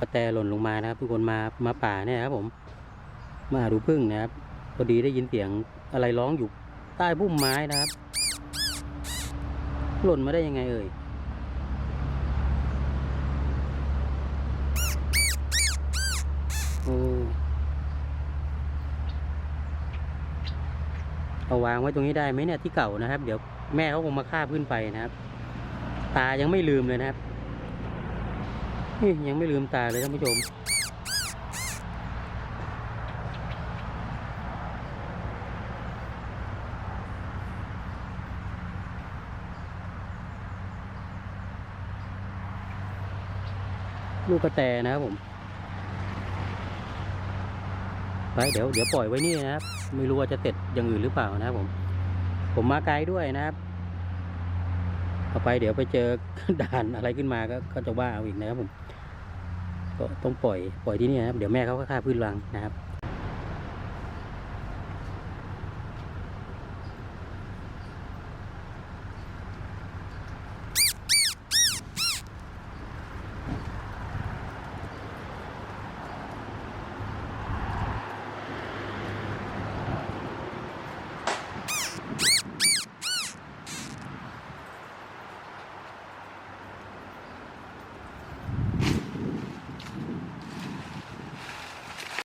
กระแตหล่นลงมานะครับ ทุกคนมามาป่าเนี่ยครับผมมาหาดูพึ่งนะครับพอดีได้ยินเสียงอะไรร้องอยู่ใต้พุ่มไม้นะครับ หล่นมาได้ยังไงเอ่ยโอ้เอาวางไว้ตรงนี้ได้ไหมเนี่ยที่เก่านะครับ เดี๋ยวแม่เขาคงมาคาบขึ้นไปนะครับ ตายังไม่ลืมเลยนะครับ นี่ยังไม่ลืมตาเลยท่านผู้ชม ลูกกระแตนะครับผมไปเดี๋ยวเดี๋ยวปล่อยไว้นี่นะครับ ไม่รู้ว่าจะเสร็จอย่างอื่นหรือเปล่านะครับผม ผมมาไกลด้วยนะครับต่อไปเดี๋ยวไปเจอด่านอะไรขึ้นมาก็ก็จะว่าเอาอีกนะครับผม ก็ต้องปล่อยปล่อยที่นี่นะครับ เดี๋ยวแม่เขาก็ฆ่าพืชรังนะครับ